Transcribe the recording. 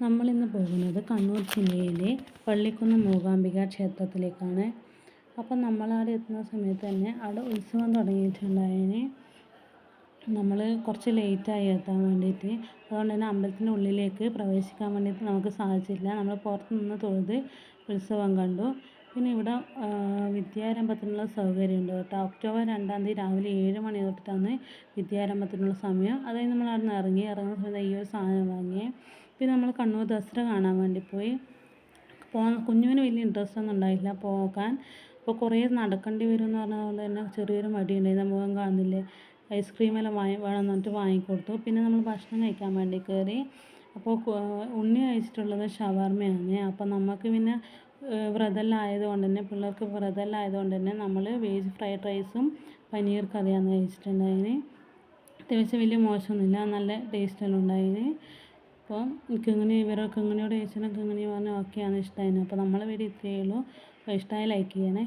നമ്മളിന്ന് പോകുന്നത് കണ്ണൂർ ജില്ലയിലെ പള്ളിക്കുന്ന് മൂകാംബിക ക്ഷേത്രത്തിലേക്കാണ്. അപ്പം നമ്മളവിടെ എത്തുന്ന സമയത്ത് തന്നെ അവിടെ ഉത്സവം തുടങ്ങിയിട്ടുണ്ടായതിന് നമ്മൾ കുറച്ച് ലേറ്റായി എത്താൻ വേണ്ടിയിട്ട്. അതുകൊണ്ട് തന്നെ അമ്പലത്തിന്റെ ഉള്ളിലേക്ക് പ്രവേശിക്കാൻ വേണ്ടിയിട്ട് നമുക്ക് സാധിച്ചില്ല. നമ്മൾ പുറത്ത് നിന്ന് തൊഴുത് ഉത്സവം കണ്ടു. പിന്നെ ഇവിടെ വിദ്യാരംഭത്തിനുള്ള സൗകര്യമുണ്ട് കേട്ടോ. ഒക്ടോബർ രണ്ടാം തീയതി രാവിലെ ഏഴ് മണി തൊട്ടിട്ടാണ് വിദ്യാരംഭത്തിനുള്ള സമയം. അതായത് നമ്മൾ അവിടെ നിന്ന് ഇറങ്ങി ഇറങ്ങുന്ന സമയത്ത് ഈ ഒരു സാധനം വാങ്ങി പിന്നെ നമ്മൾ കണ്ണൂർ ദസറ കാണാൻ വേണ്ടി പോയി. പോ കുഞ്ഞുവിന് വലിയ ഇൻട്രസ്റ്റ് ഒന്നും ഉണ്ടായില്ല പോകാൻ. അപ്പോൾ കുറേ നടക്കേണ്ടി വരും എന്ന് പറഞ്ഞതുകൊണ്ട് തന്നെ ചെറിയൊരു മടിയുണ്ടായി. മുഖം കാണുന്നില്ലേ? ഐസ്ക്രീമെല്ലാം വാങ്ങി വേണം എന്നിട്ട് വാങ്ങിക്കൊടുത്തു. പിന്നെ നമ്മൾ ഭക്ഷണം കഴിക്കാൻ വേണ്ടി കയറി. അപ്പോൾ ഉണ്ണി കഴിച്ചിട്ടുള്ളത് ഷവർമ്മയാണ്. അപ്പോൾ നമുക്ക് പിന്നെ വ്രതമെല്ലാം ആയതുകൊണ്ട് തന്നെ പിള്ളേർക്ക് വ്രതമെല്ലാം ആയതുകൊണ്ട് തന്നെ നമ്മൾ വെജ് ഫ്രൈഡ് റൈസും പനീർ കറിയാണ് കഴിച്ചിട്ടുണ്ടായിന്. അത്യാവശ്യം വലിയ മോശമൊന്നുമില്ല. നല്ല ടേസ്റ്റെല്ലാം ഉണ്ടായിന്. അപ്പോൾ കിങ്ങിണി ഇവരൊക്കെ ഇങ്ങനെയോട് ചോദിച്ചാൽ കിങ്ങിണി പറഞ്ഞാൽ ഓക്കെയാണ് ഇഷ്ടമായിന് അപ്പോൾ നമ്മളെ വീഡിയോ ഇത്രയേ ഉള്ളൂ. അപ്പോൾ ഇഷ്ടമായി ലൈക്ക് ചെയ്യണേ.